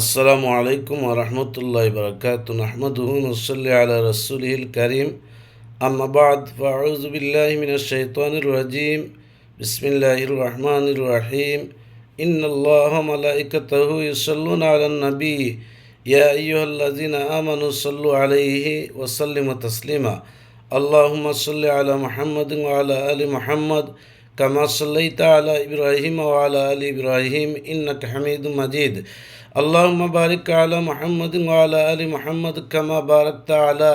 আসসালামু আলাইকুম রহমতুল্লাহ বরকাত আহমদুল আলা রসুলহিল করিম। আমাবাদ ফাউজবিল্লাহমিনশাইতানুরাজিম বিসমিল্লাহির রহমানির রহিম। ইন্নাল্লাহ মালাইকাতাহু ইউসাল্লুনা আলান নবী। ইয়া আইয়ুহাল্লাযিনা আমানু সাল্লু আলাইহি ওয়া সাল্লিমু তাসলিমা। আল্লাহুম্মা সাল্লি আলা মুহাম্মাদিন ওয়া আলা আলি মুহাম্মাদ। كما صليت على إبراهيم وعلى آل إبراهيم إنك حميد مجيد اللهم بارك على محمد وعلى آل محمد كما باركت على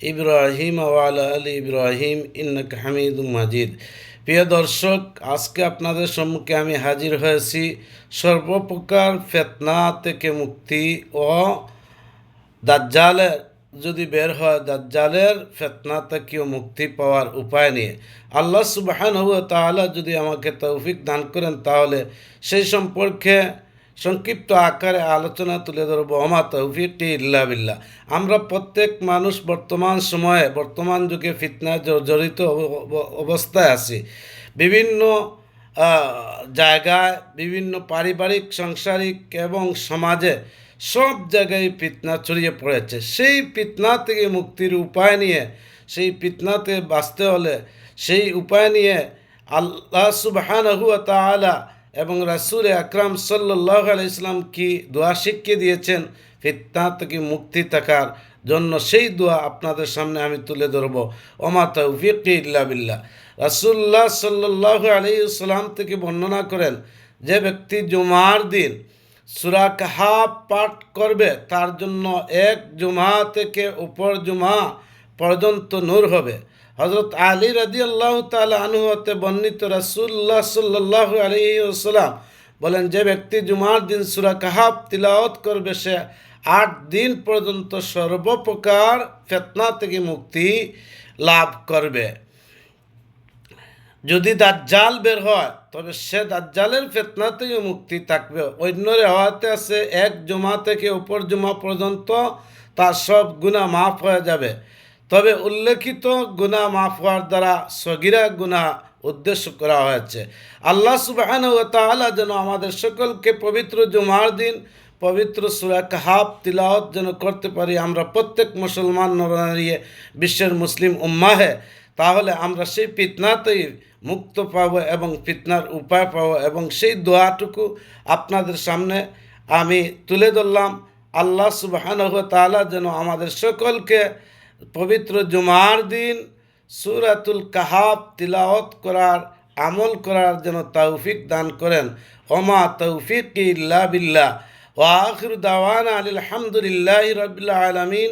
ইব্রাহিম ওয়ালা আলী ইব্রাহিম ইন্নাক হামিদ মাজিদ প্রিয় দর্শক আজকে আপনাদের সম্মুখে আমি হাজির হয়েছি সর্বপ্রকার ফেতনা থেকে মুক্তি ও দাজ্জালের যদি বের হয় দাজ্জালের ফেতনা থেকেও মুক্তি পাওয়ার উপায় নিয়ে। আল্লাহ সুবাহান হুয়া তাহলে যদি আমাকে তৌফিক দান করেন, তাহলে সেই সম্পর্কে সংক্ষিপ্ত আকারে আলোচনা তুলে ধরবো। অমা তৌফিকটি ইল্লা বিল্লাহ। আমরা প্রত্যেক মানুষ বর্তমান সময়ে, বর্তমান যুগে ফিতনায় জড়িত অবস্থায় আছি। বিভিন্ন জায়গায়, বিভিন্ন পারিবারিক, সাংসারিক এবং সমাজে সব জায়গায় ফিতনা ছড়িয়ে পড়েছে সেই ফিতনা থেকে মুক্তির উপায় নিয়ে, সেই ফিতনাতে বাঁচতে হলে সেই উপায় নিয়ে আল্লাহ সুবহানাহু এবং রাসুল আকরাম সাল্লাহ ইসলাম কি দোয়া শিখিয়ে দিয়েছেন? ফিতনা থেকে মুক্তি থাকার জন্য সেই দোয়া আপনাদের সামনে আমি তুলে ধরব। ওমা তৌফিক ইল্লা বিল্লাহ। রাসুল্লাহ সাল্লাহ আলাইসাল্লাম থেকে বর্ণনা করেন, যে ব্যক্তি জুমার দিন সুরা পাঠ করবে, তার জন্য এক জুমা থেকে উপর জুমা পর্যন্ত নূর হবে। হজরত আলী রাজি আল্লাহ তালা আনুহতে বর্ণিত রাসুল্লাহ সাল্লাহ আলী ওসালাম বলেন, যে ব্যক্তি জুমার দিন সুরা কাহাব তিলাওয়াত করবে, সে আট দিন পর্যন্ত সর্বপ্রকার ফেতনা থেকে মুক্তি লাভ করবে। যদি দাজ্জাল বের হয়, তবে সে দাজ্জালের ফেতনা থেকে মুক্তি থাকবে। অন্য রেওয়াতে আছে এক জমা থেকে উপর জমা পর্যন্ত তার সব গুণা মাফ হয়ে যাবে। তবে উল্লেখিত গুণা মাফ হওয়ার দ্বারা সগিরা গুণা উদ্দেশ্য করা হয়েছে। আল্লাহ সুবাহান ও তালা যেন আমাদের সকলকে পবিত্র জুমার দিন, পবিত্র সুরা কাহাব তিলাওয়াত যেন করতে পারি। আমরা প্রত্যেক মুসলমান নরনারিয়ে বিশ্বের মুসলিম উম্মাহে তাহলে আমরা সেই ফিতনাতেই মুক্ত পাব এবং ফিতনার উপায় পাব এবং সেই দোয়াটুকু আপনাদের সামনে আমি তুলে ধরলাম। আল্লাহ সুবাহান তালা যেন আমাদের সকলকে পবিত্র জুমার দিন সুরাতুল কাহাব তিলাওত করার, আমল করার যেন তৌফিক দান করেন। ওমা তৌফিক ইল্লা বিল্লাহ। ও আখির দাওয়ানা আলহামদুলিল্লাহ রবিল্লা আলমিন।